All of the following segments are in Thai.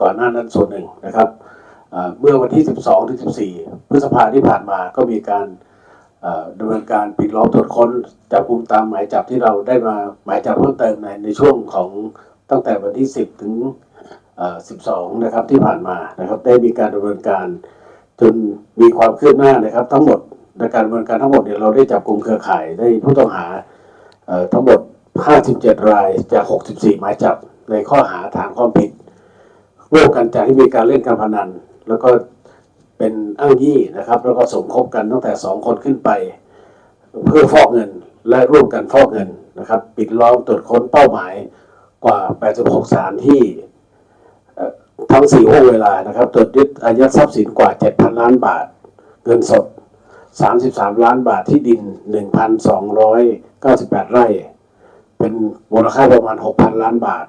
ก่อนหน้านั้นส่วนหนึ่งนะครับเมื่อวันที่ 12 ถึง 14 พฤษภาที่ผ่านมาก็มีการดำเนินการปิดล้อมตรวจค้นจับกลุ่มตามหมายจับที่เราได้มาหมายจับเพิ่มเติมในในช่วงของตั้งแต่วันที่ 10 ถึงเอ่อ12 นะครับที่ผ่านมานะครับได้มีการดำเนินการจนมีความคืบหน้านะครับ ทั้งหมดในการดำเนินการทั้งหมดเนี่ยเราได้จับกลุ่มเครือข่ายได้ผู้ต้องหาทั้งหมด 57 รายจาก 64 หมายจับในข้อหาฐานความผิด ร่วมกันจัดให้มีการเล่นการพนัน แล้วก็เป็นอ้างยี่นะครับ แล้วก็สมคบกันตั้งแต่สองคนขึ้นไป เพื่อฟอกเงินและร่วมกันฟอกเงินนะครับ ปิดล้อมตรวจค้นเป้าหมายกว่า 86 สานที่ทั้ง4ห้วงเวลานะครับตรวจยึดอายัดทรัพย์สินกว่า 7,000 ล้านบาท เงินสด 33 ล้านบาทที่ดิน 1,298 ไร่ เป็นมูลค่าประมาณ 6,000 ล้านบาท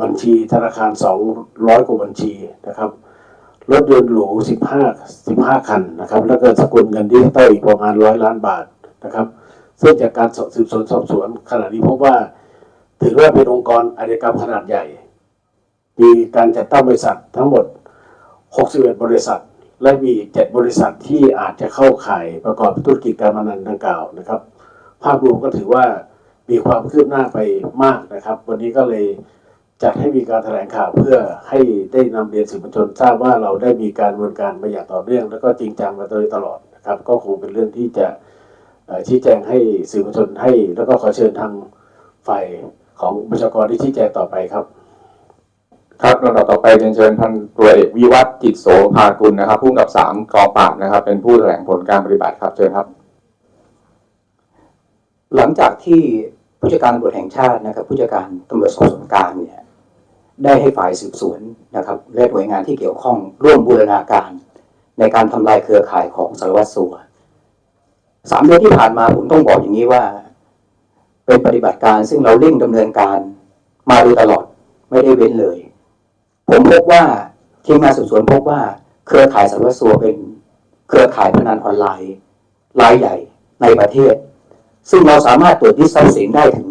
บัญชีธนาคาร 200 กว่าบัญชีนะครับรถยนต์หรู 15 15 คันนะครับ แล้วก็สกุลเงินดิจิตอลอีกประมาณ 100 ล้านบาทนะครับ ซึ่งจากการสืบสวนสอบสวนขณะนี้พบว่า ถือว่าเป็นองค์กรอาชญากรรมขนาดใหญ่ มีการจัดตั้งบริษัททั้งหมด 61 บริษัท และมี 7 บริษัทที่อาจจะเข้าข่ายประกอบธุรกิจการพนันดังกล่าวนะครับ ภาพรวมก็ถือว่ามีความคืบหน้าไปมากนะครับ วันนี้ก็เลย จัดให้มีการแถลงข่าวเพื่อให้ได้นำเรียนสื่อมวลชนทราบว่าเราได้มีการดำเนินการมาอย่างต่อเนื่อง แล้วก็จริงจังมาโดยตลอดนะครับ ก็คงเป็นเรื่องที่จะเอ่อชี้แจงให้สื่อมวลชนให้ แล้วก็ขอเชิญทางฝ่ายของประชากรที่ชี้แจงต่อไปครับ ครับลำดับต่อไปเรียนเชิญพันตรวจเอกวิวัฒน์จิตโสภากุลนะครับผู้กำกับสามกองปราบนะครับ เป็นผู้แถลงผลการปฏิบัติครับเชิญครับ หลังจากที่ผู้จัดการตำรวจแห่งชาตินะครับผู้จัดการตำรวจสอบสวนกลางเนี่ย ได้ให้ฝ่ายสืบสวนนะครับและหน่วยงานที่เกี่ยวข้องร่วมบูรณาการ ในการทำลายเครือข่ายของสารวัตรสัวสามเดือนที่ผ่านมาผมต้องบอกอย่างนี้ว่า เป็นปฏิบัติการซึ่งเราเร่งดำเนินการมาโดยตลอดไม่ได้เว้นเลย ผมพบว่าทีมงานสืบสวนพบว่าเครือข่ายสารวัตรสัวเป็นเครือข่ายพนันออนไลน์รายใหญ่ในประเทศ ซึ่งเราสามารถตรวจยึดทรัพย์สินได้ถึง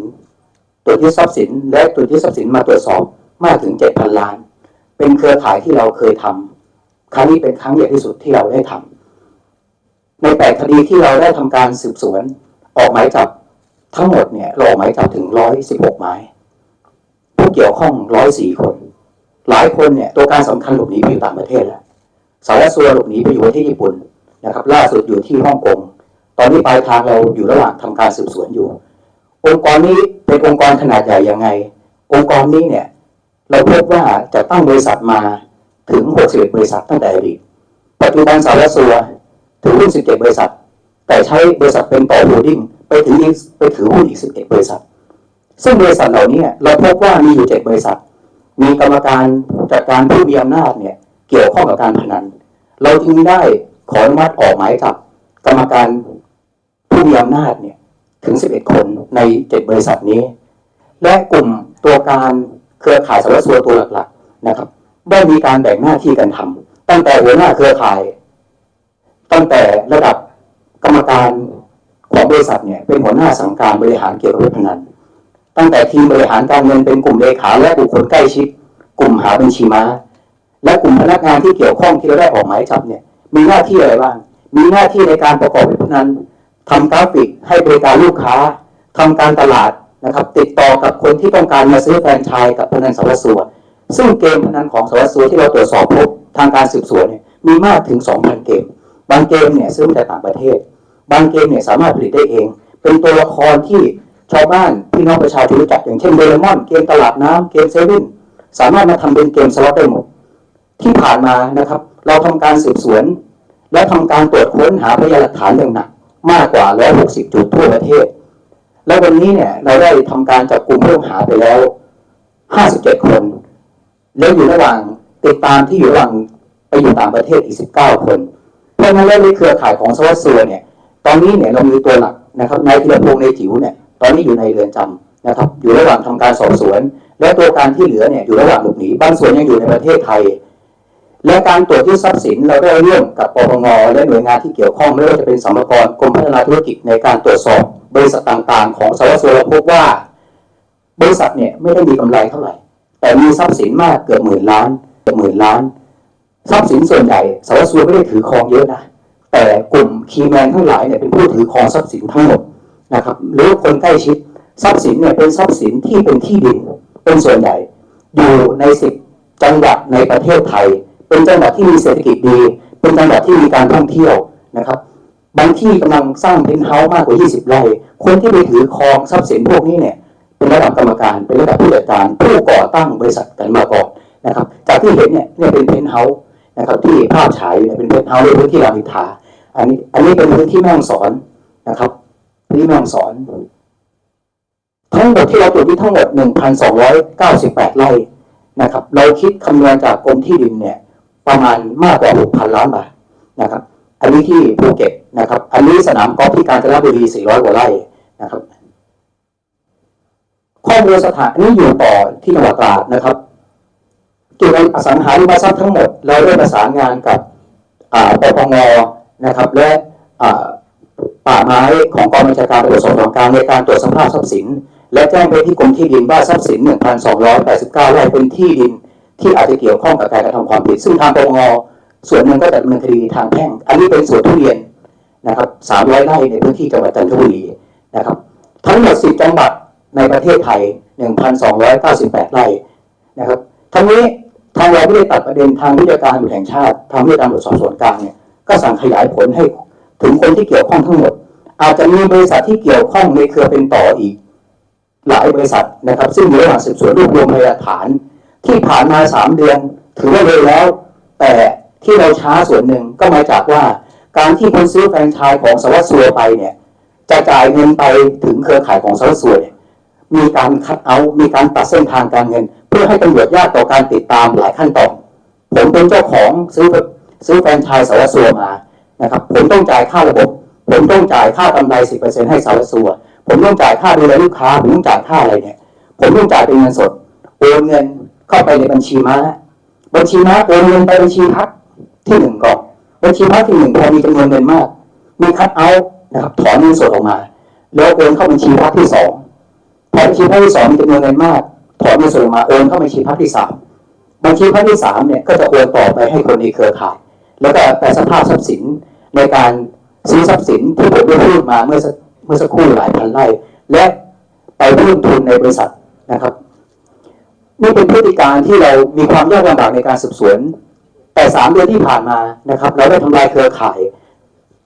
ตรวจยึดทรัพย์สิน และตรวจยึดทรัพย์สินมาตรวจสอบ มากถึง7,000ล้าน เป็นเครือข่ายที่เราเคยทำครั้งนี้เป็นครั้งใหญ่ที่สุดที่เราได้ทำในแปดคดีที่เราได้ทำการสืบสวน ออกหมายจับทั้งหมดเนี่ยเราออกหมายจับถึง116หกหมายผู้เกี่ยวข้อง104คน หลายคนเนี่ยตัวการสำคัญหลบหนีไปอยู่ต่างประเทศแล้วสารวัตรสัวหลบหนีไปอยู่ประเทศญี่ปุ่นนะครับ ล่าสุดอยู่ที่ฮ่องกงตอนนี้ปลายทางเราอยู่ระหว่างทำการสืบสวนอยู่ องค์กรนี้เป็นองค์กรขนาดใหญ่ยังไง องค์กรนี้เนี่ย เราพบว่าจะตั้งบริษัทมาถึง 61 บริษัทตั้งแต่อดีตปัจจุบันสารสัวถือหุ้น 17 บริษัท แต่ใช้บริษัทเป็นต่อโฮลดิ้งไปถือไปถือหุ้นอีก 11 บริษัท ซึ่งบริษัทเหล่านี้เราพบว่ามีอยู่ 7 บริษัท มีกรรมการจัดการผู้มีอำนาจเนี่ยเกี่ยวข้องกับการพนัน เราจึงได้ขออนุมัติออกหมายจับกรรมการผู้มีอำนาจเนี่ยถึง 11 คนใน 7 บริษัทนี้ และกลุ่มตัวการ เครือข่ายสารวัสัวตัวหลักๆนะครับได้มีการแบ่งหน้าที่กันทำตั้งแต่หัวหน้าเครือข่าย ตั้งแต่ระดับกรรมการของบริษัทเนี่ยเป็นหัวหน้าสั่งการบริหารเกี่ยวกับเว็บพนันตั้งแต่ทีมบริหารการเงินเป็นกลุ่มเลขาและบุคคลใกล้ชิด กลุ่มหาบัญชีม้า และกลุ่มพนักงานที่เกี่ยวข้องที่เราได้ออกหมายจับเนี่ย มีหน้าที่อะไรบ้าง มีหน้าที่ในการประกอบเว็บพนันทำกราฟิกให้บริการลูกค้าทำการตลาด นะครับ ติดต่อกับคนที่ต้องการมาซื้อแฟรนไชส์กับพนันสารสัวซึ่งเกมพนันของสารสัวที่เราตรวจสอบพบทางการสืบสวนเนี่ยมีมากถึง 2,000 เกม บางเกมเนี่ยซื้อมาจากต่างประเทศ บางเกมเนี่ยสามารถผลิตได้เอง เป็นตัวละครที่ชาวบ้านพี่น้องประชาชนรู้จักอย่างเช่นเดลมอน เกมตลาดน้ำเกมเซเว่นสามารถมาทำเป็นเกมสล็อตได้หมดที่ผ่านมานะครับ เราทำการสืบสวน และทำการตรวจค้นหาพยานหลักฐานอย่างหนัก มากกว่า 160 จุดทั่วประเทศ และวันนี้เนี่ยเราได้ทำการจับกลุ่มผู้ต้องหาไปแล้ว 57 คน แล้วอยู่ระหว่างติดตามที่อยู่ระหว่างไปอยู่ต่างประเทศอีก 19 คน เพราะนั้นแล้วในเครือข่ายของสวัสดิ์สัวเนี่ย ตอนนี้เนี่ยเรามีตัวหลักนะครับนายธีรพงษ์ในจิ๋วเนี่ย ตอนนี้อยู่ในเรือนจำนะครับ อยู่ระหว่างทำการสอบสวน และตัวการที่เหลือเนี่ยอยู่ระหว่างหลบหนี บางส่วนยังอยู่ในประเทศไทย และการตรวจยึดทรัพย์สินเราได้ร่วมกับปปงและหน่วยงานที่เกี่ยวข้องไม่ว่าจะเป็นสัมภากรกรมพัฒนาธุรกิจในการตรวจสอบ บริษัทต่างๆ ของสารวัตรสัวเราพบว่า บริษัทเนี่ยไม่ได้มีกำไรเท่าไหร่ แต่มีทรัพย์สินมากเกือบหมื่นล้านเกือบหมื่นล้าน ทรัพย์สินส่วนใหญ่สวสวไม่ได้ถือครองเยอะนะแต่กลุ่มคีแมนทั้งหลายเนี่ยเป็นผู้ถือครองทรัพย์สินทั้งหมดนะครับหรือคนใกล้ชิดทรัพย์สินเนี่ยเป็นทรัพย์สินที่เป็นที่ดินเป็นส่วนใหญ่ อยู่ในสิบจังหวัดในประเทศไทย เป็นจังหวัดที่มีเศรษฐกิจดี เป็นจังหวัดที่มีการท่องเที่ยวนะครับ บางที่กำลังสร้างเพนท์เฮาส์มากกว่า 20 ไร่ คนที่ไปถือครองทรัพย์สินพวกนี้เนี่ยเป็นระดับกรรมการเป็นระดับผู้จัดการผู้ก่อตั้งบริษัทกันมาก่อนนะครับ จากที่เห็นเนี่ยเนี่ยเป็นเพนท์เฮาส์นะครับที่ภาพฉายเนี่ยเป็นเพนท์เฮาส์ในพื้นที่รามอินทราอันนี้อันนี้เป็นพื้นที่แม่ฮ่องสอนนะครับพื้นที่แม่ฮ่องสอนทั้งหมดที่เราตรวจนี้ทั้งหมด 1,298 ไร่นะครับ เราคิดคำนวณจากกรมที่ดินเนี่ยประมาณมากกว่า 6,000 ล้านบาทนะครับ อันนี้ที่ภูเก็ตนะครับ อันนี้สนามกอล์ฟที่กาญจนบุรี 400 กว่าไร่นะครับ ข้อมูลสถานนี้อยู่ต่อที่จังหวัดตราดนะครับเกี่ยวกับอสังหาริมทรัพย์ทั้งหมด เราได้ประสานงานกับปปงนะครับ และป่าไม้ของกองบัญชาการตำรวจสอบสวนกลางในการตรวจสภาพทรัพย์สิน และแจ้งไปที่กรมที่ดินว่าทรัพย์สิน 1,289 ไร่เป็นที่ดิน ที่อาจจะเกี่ยวข้องกับการกระทำความผิด ซึ่งทางปปง ส่วนหนึ่งก็ดำเนินคดีทางแพ่ง อันนี้เป็นสวนทุเรียนนะครับ300ไร่ในพื้นที่จังหวัดจันทบุรีนะครับ ทั้งหมด10จังหวัดในประเทศไทย1,298ไร่นะครับ ทั้งนี้ทางเราไม่ได้ตัดประเด็นทางวิชาการตำรวจแห่งชาติทางวิชาการตรวจสอบส่วนกลางเนี่ยก็สั่งขยายผลให้ถึงคนที่เกี่ยวข้องทั้งหมด อาจจะมีบริษัทที่เกี่ยวข้องในเครือเป็นต่ออีก หลายบริษัทนะครับ ซึ่งอยู่ระหว่างสืบสวนรวบรวมพยานฐาน ที่ผ่านมาสามเดือน ถือว่าเร็วแล้ว แต่ ที่เราช้าส่วนหนึ่งก็มาจากว่า การที่คนซื้อแฟรนไชส์ของสวัสดิ์สัวไปเนี่ย จะจ่ายเงินไปถึงเครือข่ายของสวัสดิ์สัวเนี่ยมีการคัดเอา มีการตัดเส้นทางการเงิน เพื่อให้ตำรวจยากต่อการติดตามหลายขั้นตอนผมเป็นเจ้าของซื้อซื้อแฟรนไชส์สวัสดิ์สัวมานะครับ ผมต้องจ่ายค่าระบบ ผมต้องจ่ายค่ากำไร10%ให้สวัสดิ์สัวผมต้องจ่ายค่าดูแลลูกค้า ผมต้องจ่ายค่าอะไรเนี่ย ผมต้องจ่ายเป็นเงินสดโอนเงินเข้าไปในบัญชีม้า บัญชีม้าโอนเงินไปบัญชีพัก ที่หนึ่งก่อนบัญชีพักที่หนึ่งพอมีจำนวนเงินมาก มีคัดเอาท์นะครับถอนเงินสดออกมา แล้วโอนเข้าบัญชีพักที่สองพอบัญชีพักที่สองมีจำนวนเงินมากถอนเงินสดออกมาโอนเข้าบัญชีพักที่สามบัญชีพักที่สามเนี่ยก็จะโอนต่อไปให้คนในเครือข่าย แล้วก็แปลสภาพทรัพย์สินในการซื้อทรัพย์สินที่ผมได้พูดมาเมื่อเมื่อสักครู่หลายพันไร่และไปร่วมทุนในบริษัทนะครับนี่เป็นพฤติการที่เรามีความยากลำบากในการสืบสวน แต่สามเดือนที่ผ่านมานะครับ เราได้ทำลายเครือข่าย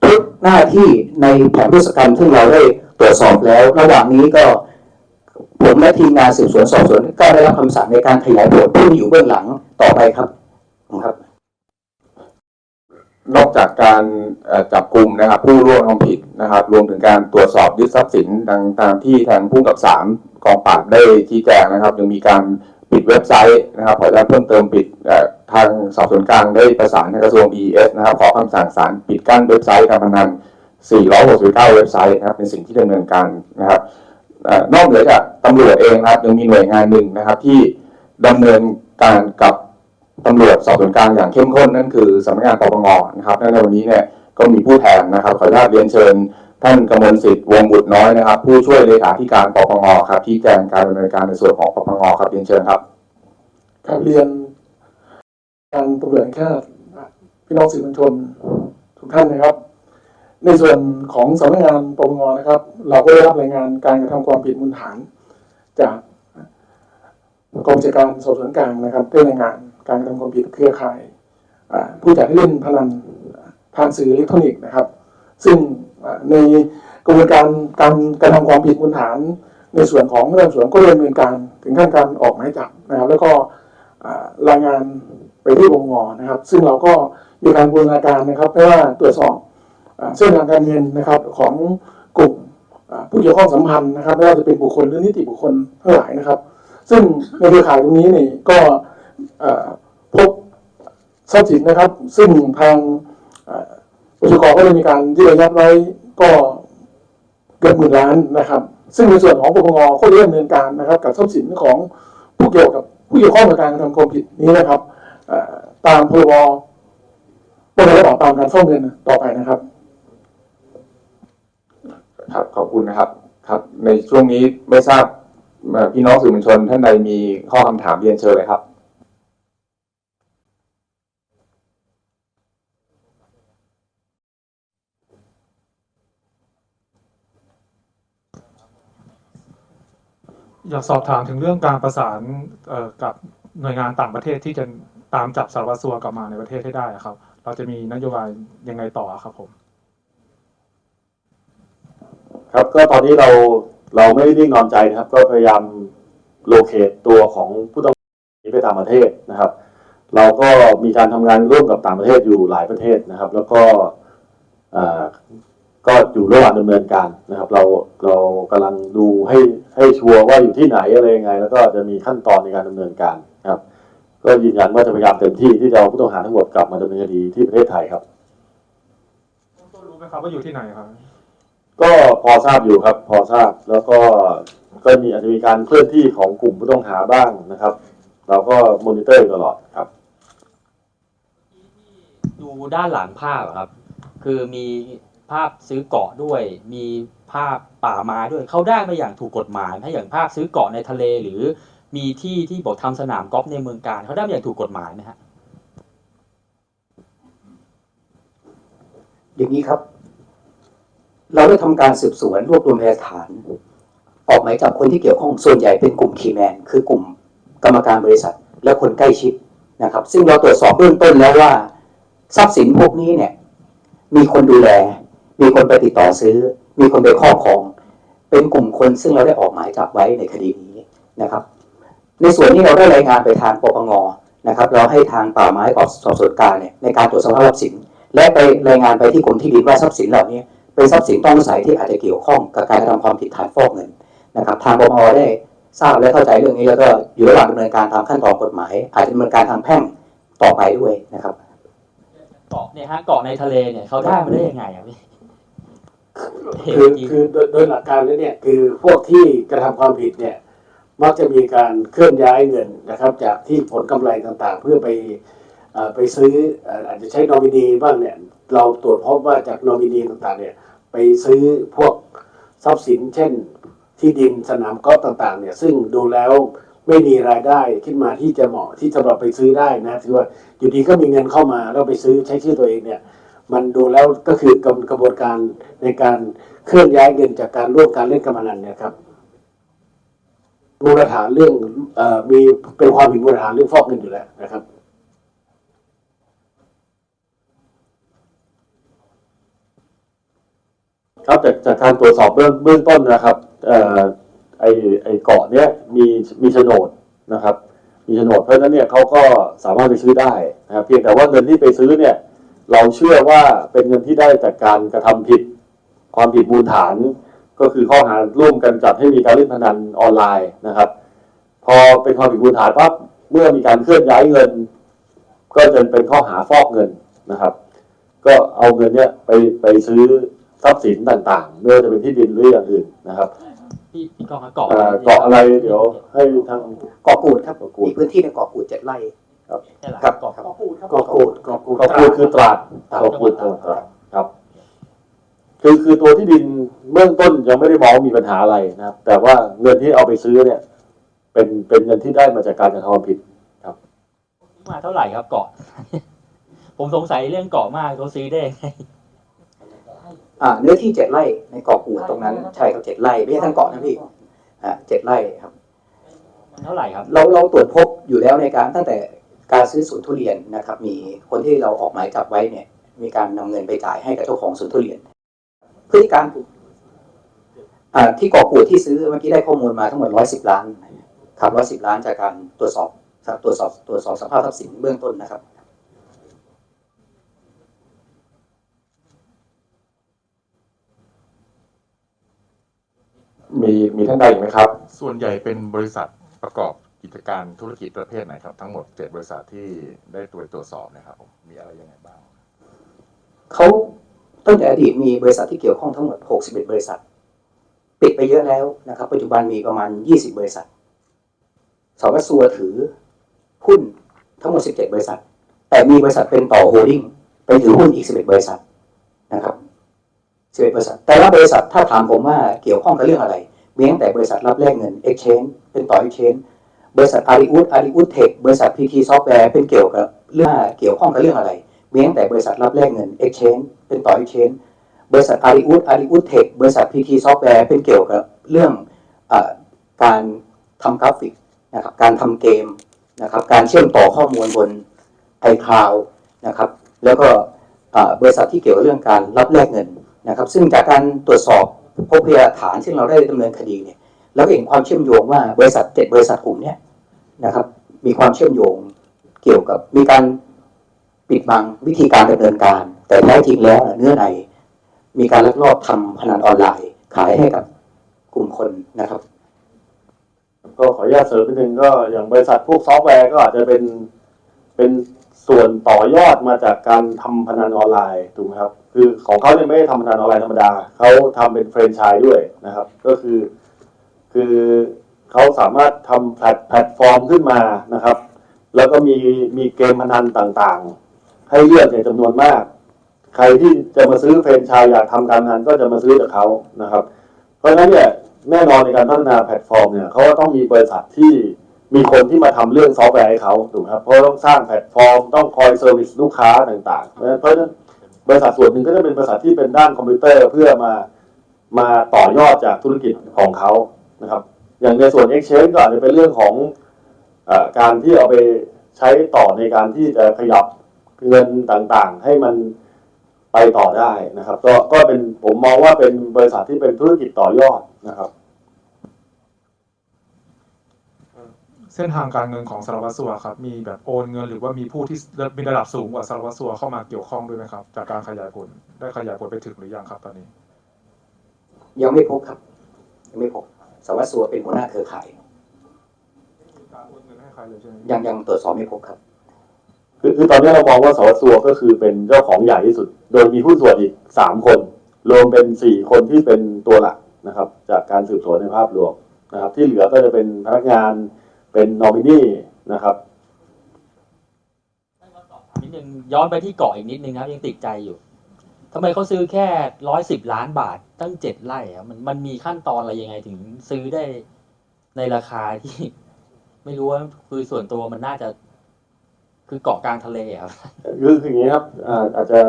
ทุกหน้าที่ในแผนพฤติกรรมซึ่งเราได้ตรวจสอบแล้ว ระหว่างนี้ก็ผมและทีมงานสืบสวนสอบสวนก็ได้รับคำสั่งในการขยายผลผู้ที่อยู่เบื้องหลังต่อไปครับครับ นอกจากการจับกลุ่มนะครับ ผู้ร่วมทำผิดนะครับ รวมถึงการตรวจสอบยึดทรัพย์สินดังตามที่ทางผู้กับสามกองปราบได้ชี้แจงนะครับยังมีการปิดเว็บไซต์นะครับขออนุญาตเพิ่มเติมปิด ทางสอบสวนกลางได้ประสานกระทรวง ES นะครับ ขอคำสั่งศาลปิดกั้นเว็บไซต์การพนัน 469 เว็บไซต์นะครับ เป็นสิ่งที่ดำเนินการนะครับอนอกเหนือจากตำรวจเองนะครับยังมีหน่วยงานหนึ่งนะครับที่ดำเนินการกับตำรวจสอบสวนกลางอย่างเข้มข้นนั่นคือสำนักงานปปงนะครับในวันนี้เนี่ยก็มีผู้แทนนะครับขออนุญาตเรียนเชิญ ท่านกมลสิทธิ์วงบุตรน้อยนะครับ ผู้ช่วยเลขาธิการปปงครับที่แจงการดำเนินการในส่วนของปปงครับเรียนเชิญครับครับเรียน การตำรวจแห่งชาติพี่น้องสื่อมวลชนทุกท่านนะครับ ในส่วนของสำนักงานปปงนะครับ เราก็ได้รับรายงานการกระทำความผิดมูลฐาน จากกองบัญชาการสอบสวนกลางนะครับได้รายงานการกระทำความผิดเครือข่ายผู้จัดให้เล่นพนันทางสื่ออิเล็กทรอนิกส์นะครับ ซึ่งในกระบวนการการกระทำความผิดมูลฐาน ในส่วนของเรื่องส่วนก็ดำเนินการถึงขั้นการออกหมายจับนะครับ แล้วก็รายงาน ไปที่วงงอนะครับ ซึ่งเราก็มีการบูรณาการนะครับไม่ว่าตรวจสอบอ่าเส้นทางการเงินนะครับของกลุ่มผู้เกี่ยวข้องสัมพันธ์นะครับไม่ว่าจะเป็นบุคคลหรือนิติบุคคลทั้งหลายนะครับ ซึ่งในเครือข่ายตรงนี้นี่ก็พบทรัพย์สินนะครับ ซึ่งทางอ่าปชกก็ได้มีการยืดอายัดไว้ก็เกือบหมื่นล้านนะครับ ซึ่งในส่วนของปปงก็ได้ดำเนินการนะครับ กับทรัพย์สินของผู้เกี่ยวกับผู้เกี่ยวข้องกับการกระทำความผิดนี้นะครับ ตามพรบปรบระบอบตามการฟอกเงินต่อไปนะครับ ครับขอบคุณนะครับ ครับ ในช่วงนี้ไม่ทราบพี่น้องสื่อมวลชนท่านใดมีข้อคำถามเรียนเชิญเลยครับอยากสอบถามถึงเรื่องการประสานกับหน่วยงานต่างประเทศที่จะ ตามจับสารวัตรสัวกลับมาในประเทศให้ได้ครับ เราจะมีนโยบายยังไงต่อครับผม ครับก็ตอนนี้เราเราไม่ได้นิ่งนอนใจนะครับ ก็พยายามโลเคตตัวของผู้ต้องหาหนีไปต่างประเทศนะครับ เราก็มีการทำงานร่วมกับต่างประเทศอยู่หลายประเทศนะครับ แล้วก็ก็อยู่ระหว่างดำเนินการนะครับ เราเรากำลังดูให้ให้ชัวร์ว่าอยู่ที่ไหนอะไรยังไง แล้วก็จะมีขั้นตอนในการดำเนินการ ก็ยืนยันว่าจะพยายามเต็มที่ที่จะเอาผู้ต้องหาทั้งหมดกลับมาดำเนินคดีที่ประเทศไทยครับต้นรู้ไหมครับว่าอยู่ที่ไหนครับ ก็พอทราบอยู่ครับ พอทราบแล้วก็ก็มีอาจจะมีการเคลื่อนที่ของกลุ่มผู้ต้องหาบ้างนะครับ เราก็มอนิเตอร์อยู่ตลอดครับ ดูด้านหลังภาพอะครับ คือมีภาพซื้อเกาะด้วย มีภาพป่าไม้ด้วยเขาได้มาอย่างถูกกฎหมายถ้าอย่างภาพซื้อเกาะในทะเลหรือ มีที่ที่บอกทำสนามกอล์ฟในเมืองการเขาได้อย่างถูกกฎหมายไหมฮะอย่างนี้ครับ เราได้ทำการสืบสวนรวบรวมพยานฐาน ออกหมายจับคนที่เกี่ยวข้องส่วนใหญ่เป็นกลุ่มคีแมน คือกลุ่มกรรมการบริษัท และคนใกล้ชิดนะครับ ซึ่งเราตรวจสอบเบื้องต้นแล้วว่า ทรัพย์สินพวกนี้เนี่ย มีคนดูแล มีคนไปติดต่อซื้อ มีคนไปครอบครอง เป็นกลุ่มคนซึ่งเราได้ออกหมายจับไว้ในคดีนี้นะครับ ในส่วนนี้เราได้รายงานไปทางปปงนะครับ เราให้ทางป่าไม้กับสอบสวนกลางเนี่ยในการตรวจสภาพทรัพย์สิน และไปรายงานไปที่กรมที่ดินว่าทรัพย์สินเหล่านี้เป็นทรัพย์สินต้องสงสัยที่อาจจะเกี่ยวข้องกับการกระทำความผิดฐานฟอกเงินนะครับ ทางปปงได้ทราบและเข้าใจเรื่องนี้แล้วก็อยู่ระหว่างดำเนินการตามขั้นตอนกฎหมาย อาจจะดำเนินการทางแพ่งต่อไปด้วยนะครับเกาะเนี่ยฮะเกาะในทะเลเนี่ยเขาได้มาได้ยังไงอะพี่เห็นคือจริงคือโดยโดยหลักการแล้วเนี่ยคือพวกที่กระทำความผิดเนี่ย มักจะมีการเคลื่อนย้ายเงินนะครับ จากที่ผลกำไรต่างๆ เพื่อไปอไปซื้ออาจจะใช้นอมินีบ้างเนี่ยเราตรวจพบว่าจากนอมินีต่างๆเนี่ยไปซื้อพวกทรัพย์สิน เช่น ที่ดินสนามกอล์ฟต่างๆเนี่ยซึ่งดูแล้วไม่มีรายได้ขึ้นมาที่จะเหมาะที่สำหรับไปซื้อได้นะถือว่าอยู่ดีก็มีเงินเข้ามาแล้วไปซื้อใช้ชื่อตัวเองเนี่ยมันดูแล้วก็คือกระกระบวนการในการเคลื่อนย้ายเงินจากการร่วมการเล่นการพนันเนี่ยครับ มูลฐานเรื่องอมีเป็นความผิดมูลฐานเรื่องฟอกเงินอยู่แล้วนะครับครับจากจากการตรวจสอบเบื้องเบื้องต้นนะครับออไอไอเกาะเนี้ยมีมีโฉนดนะครับ มีโฉนดเพราะฉะนั้นเนี่ยเขาก็สามารถไปซื้อได้นะครับเพียงแต่ว่าเงินที่ไปซื้อเนี่ยเราเชื่อว่าเป็นเงินที่ได้จากการกระทำผิด ความผิดมูลฐาน ก็คือข้อหาร่วมกันจัดให้มีการเล่นพนันออนไลน์นะครับ พอเป็นความผิดมูลฐานปั๊บเมื่อมีการเคลื่อนย้ายเงิน ก็จะเป็นข้อหาฟอกเงินนะครับ ก็เอาเงินเนี้ยไปไปซื้อทรัพย์สินต่างๆไม่ว่าจะเป็นที่ดินหรืออย่างอื่นนะครับพี่พี่กองคะเกาะเอ่อเกาะอะไรเดี๋ยวให้ทางเกาะกูดครับเกาะกูดมีพื้นที่ในเกาะกูดเจ็ดไร่ใช่เหรอครับ เกาะครับก็กูดก็กูดเกาะกูดคือตราดเกาะกูดคือตราด ครับคือคือตัวที่ดินเบื้องต้นยังไม่ได้มองว่ามีปัญหาอะไรนะครับ แต่ว่าเงินที่เอาไปซื้อเนี่ย เป็นเป็นเงินที่ได้มาจากการกระทำความผิดมาเท่าไหร่ครับเกาะ ผมสงสัยเรื่องเกาะมากเขาซื้อได้ยังไงอ่าเนื้อที่เจ็ดไร่ในเกาะกูดตรงนั้นใช่ครับเจ็ดไร่ไม่ใช่ทั้งเกาะนะพี่อ่าเจ็ดไร่ครับ เท่าไหร่ครับ เราเราตรวจพบอยู่แล้วในการตั้งแต่การซื้อสวนทุเรียนนะครับ มีคนที่เราออกหมายจับไว้เนี่ย มีการนำเงินไปจ่ายให้กับเจ้าของสวนทุเรียน พฤติการอ่าที่เกาะกูดที่ซื้อเมื่อกี้ได้ข้อมูลมาทั้งหมดร้อยสิบล้านครับร้อยสิบล้านจากการตรวจสอบตรวจสอบตรวจสอบสภาพทรัพย์สินเบื้องต้นนะครับมีมีท่านใดอีกไหมครับ ส่วนใหญ่เป็นบริษัทประกอบกิจการธุรกิจประเภทไหนครับ ทั้งหมดเจ็ดบริษัทที่ได้ตรวจตรวจสอบนะครับผมมีอะไรยังไงบ้างเขา ตั้งแต่อดีตมีบริษัทที่เกี่ยวข้องทั้งหมด 61 บริษัท ปิดไปเยอะแล้วนะครับ ปัจจุบันมีประมาณ 20 บริษัทสวสัวถือหุ้นทั้งหมด 17 บริษัท แต่มีบริษัทเป็นต่อโฮลดิ้งไปถือหุ้นอีก 11 บริษัทนะครับ11บริษัท แต่ละบริษัทถ้าถามผมว่าเกี่ยวข้องกับเรื่องอะไรมีตั้งแต่บริษัทรับแลกเงิน Exchange เป็นต่อ Exchange บริษัทอาริอุดอาริอุดเทคบริษัท PT Software เป็นเกี่ยวกับเรื่องเกี่ยวข้องกับเรื่องอะไร มีตั้งแต่บริษัทรับแลกเงิน Exchange เป็นต่อ Exchange บริษัทอาริอุดอาริอุดเทคบริษัท PT Software เป็นเกี่ยวกับเรื่องอการทำกราฟิกนะครับการทำเกมนะครับการเชื่อมต่อข้อมูลบน iCloud นะครับแล้วก็บริษัทที่เกี่ยวกับเรื่องการรับแลกเงินนะครับ ซึ่งจากการตรวจสอบพบพยานฐานซึ่งเราได้ดำเนินคดีเนี่ยเราก็เห็นความเชื่อมโยงว่าบริษัทเจ็ดบริษัทกลุ่มเนี้ยนะครับมีความเชื่อมโยงเกี่ยวกับมีการ ปิดบังวิธีการดำเนินการ แต่แท้จริงแล้วเนื้อในมีการลักลอบทำพนันออนไลน์ ขายให้กับกลุ่มคนนะครับ ก็ขออนุญาตเสริมนิดนึงก็อย่างบริษัทพวกซอฟต์แวร์ก็อาจจะเป็นเป็นส่วนต่อยอดมาจากการทำพนันออนไลน์ถูกไหมครับ คือของเขาเนี่ยไม่ได้ทำพนันออนไลน์ธรรมดาเขาทำเป็นแฟรนไชส์ด้วยนะครับ ก็คือ คือเขาสามารถทำแพลตแพลตฟอร์มขึ้นมานะครับ แล้วก็มีมีเกมพนันต่างๆ ให้เลือกในจำนวนมาก ใครที่จะมาซื้อแฟรนไชส์อยากทำการพนันก็จะมาซื้อจากเขานะครับ เพราะฉะนั้นเนี่ยแน่นอนในการพัฒนาแพลตฟอร์มเนี่ยเขาก็ต้องมีบริษัทที่มีคนที่มาทำเรื่องซอฟต์แวร์ให้เขาถูกครับเพราะต้องสร้างแพลตฟอร์มต้องคอยเซอร์วิสลูกค้าต่างๆ เพราะฉะนั้นบริษัทส่วนหนึ่งก็จะเป็นบริษัทที่เป็นด้านคอมพิวเตอร์เพื่อมามาต่อยอดจากธุรกิจของเขานะครับ อย่างในส่วน Exchange ก็อาจจะเป็นเรื่องของอการที่เอาไปใช้ต่อในการที่จะขยับ เงินต่างๆ ให้มันไปต่อได้นะครับ ก็ก็เป็นผมมองว่าเป็นบริษัทที่เป็นธุรกิจต่อยอดนะครับ เส้นทางการเงินของสารวัตรสัวครับ มีแบบโอนเงินหรือว่ามีผู้ที่มีระดับสูงกว่าสารวัตรสัวเข้ามาเกี่ยวข้องด้วยไหมครับ จากการขยายผลได้ขยายผลไปถึงหรือยังครับตอนนี้ ยังไม่พบครับ ยังไม่พบสารวัสดิ์สัวเป็นหัวหน้าเครือข่าย การโอนเงินให้ใครเลยใช่ไหมยังยังตรวจสอบไม่พบครับ คือคือตอนนี้เรามองว่าสวสัวก็คือเป็นเจ้าของใหญ่ที่สุด โดยมีหุ้ส่วนอีกสามคน รวมเป็นสี่คนที่เป็นตัวหลักนะครับ จากการสืบสวนในภาพรวมนะครับ ที่เหลือก็จะเป็นพนักงานเป็นนอมินีนะครับนิดนึงย้อนไปที่เกาะอีกนิดนึงครับยังติดใจอยู่ทำไมเขาซื้อแค่ร้อยสิบล้านบาทตั้งเจ็ดไร่อะมันมันมีขั้นตอนอะไรยังไงถึงซื้อได้ในราคาที่ ไม่รู้ว่าคือส่วนตัวมันน่าจะ คือเกาะกลางทะเลอะครับคือคืออย่างนี้ครับอ่าอาจจะ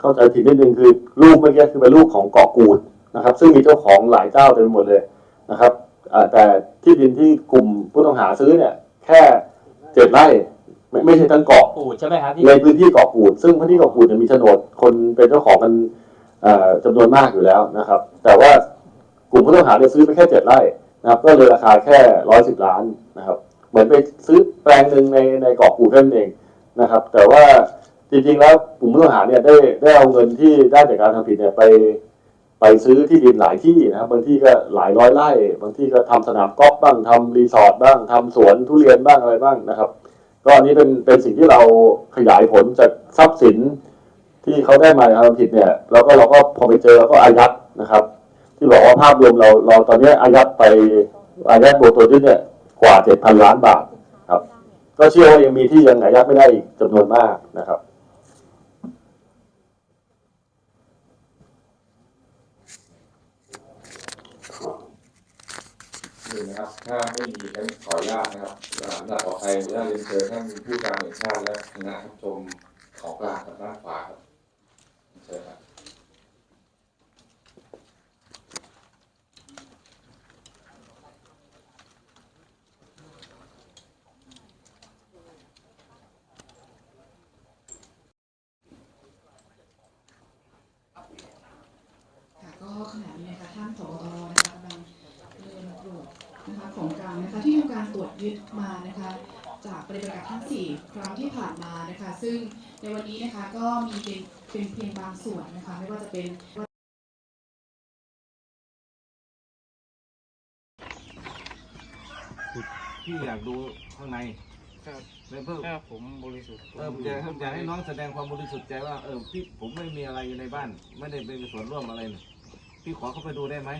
เข้าใจผิดนิดนึงคือรูปเมื่อกี้คือเป็นรูปของเกาะกูดนะครับ ซึ่งมีเจ้าของหลายเจ้าเต็มไปหมดเลยนะครับอ่าแต่ที่ดินที่กลุ่มผู้ต้องหาซื้อเนี่ยแค่เจ็ดไร่ไม่ไม่ใช่ทั้งเกาะปูดใช่ไหมครับพี่ในพื้นที่เกาะกูด ซึ่งพื้นที่เกาะกูดเนี่ยมีโฉนดคนเป็นเจ้าของกันเอ่อจำนวนมากอยู่แล้วนะครับ แต่ว่ากลุ่มผู้ต้องหาเนี่ยซื้อไปแค่เจ็ดไร่นะครับ ก็เลยราคาแค่ร้อยสิบล้านนะครับ เหมือนไปซื้อแปลงหนึ่งในในเกาะกูดแค่นั้นเองนะครับ แต่ว่าจริงๆแล้วกลุ่มผู้ต้องหาเนี่ยได้ได้เอาเงินที่ได้จากการทำผิดเนี่ยไป ไปซื้อที่ดินหลายที่นะครับบางที่ก็หลายร้อยไร่บางที่ก็ทำสนามกอล์ฟบ้างทำรีสอร์ทบ้างทำสวนทุเรียนบ้างอะไรบ้างนะครับ ก็อันนี้เป็นเป็นสิ่งที่เราขยายผลจากทรัพย์สินที่เขาได้มาจากการทำผิดเนี่ยเราก็เราก็พอไปเจอเราก็อายัดนะครับ ที่บอกว่าภาพรวมเราเราตอนนี้อายัดไปอายัดโบตัวยึดเนี่ย กว่าเจ็ดพันล้านบาทครับ ก็เชื่อว่ายังมีที่ยังอายัดไม่ได้อีกจำนวนมากนะครับนี่นะครับถ้าไม่มีงั้นขออนุญาตนะครับลำดับต่อไปจะได้เรียนเชิญท่านผู้การแห่งชาติและคณะผู้ชมของกลางกับด้านขวาครับเชิญครับ ค่ะก็ขณะนี้นะคะท่านผอนะคะกำลังเดินตรวจนะคะของกลางนะคะที่มีการตรวจยึดมานะคะ จากปฏิบัติการทั้ง 4 ครั้งที่ผ่านมานะคะ ซึ่ง ในวันนี้นะคะก็มีเป็นเป็นเพียงบางส่วนนะคะไม่ว่าจะเป็นพี่อยากดูข้างในครับแล้วเพิ่มถ้าผมบริสุทธิ์เออผมจะอยากให้น้องแสดงความบริสุทธิ์ใจว่าเออพี่ผมไม่มีอะไรอยู่ในบ้าน ไม่ได้เป็นส่วนร่วมอะไรเลยพี่ขอเข้าไปดูได้ไหม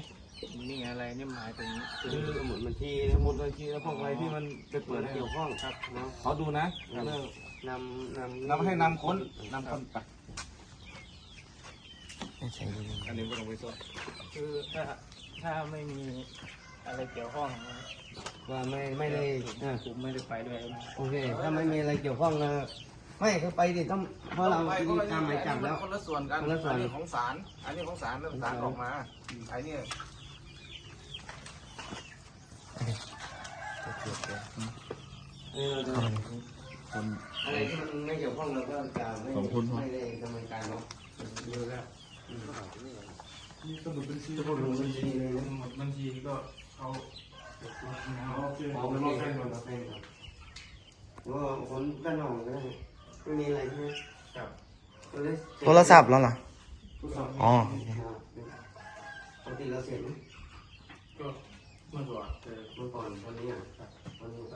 มีอะไรนี่หมายถึงคือสมุดบัญชีสมุดบัญชีแล้วพวกอะไรที่มันไปเปิดให้เกี่ยวข้องครับเนาะขอดูนะเออ นำนำนำให้นำค้นนำค้นไปไม่ใช่อันนี้ไม่ต้องไปสอบคือถ้าถ้าไม่มีอะไรเกี่ยวข้องนะว่าไม่ไม่ได้อ่าผมไม่ได้ไปด้วยนะโอเค ถ้าไม่มีอะไรเกี่ยวข้องนะไม่ก็ไปดิต้องเพราะเรามีการหมายจับแล้วคนละส่วนกันคนละส่วนอันนี้ของศาลอันนี้ของศาลแล้วศาลออกมาไอ้นี่เออ อะไรที่มันไม่เกี่ยวข้องเราก็จะไม่ไม่ได้ดำเนินการเนาะเยอะแล้วสมุดบัญชีสมุดบัญชีเลยนะบางทีก็เอามองไม่ได้คนละแฟนครับว่าคนด้านนอกก็ได้ไม่มีอะไรใช่ไหมครับโทรศัพท์แล้วเหรออ๋อปกติเราเสียไหมก็เมื่อก่อนเจอเมื่อก่อนตอนนี้อะตอนนี้ต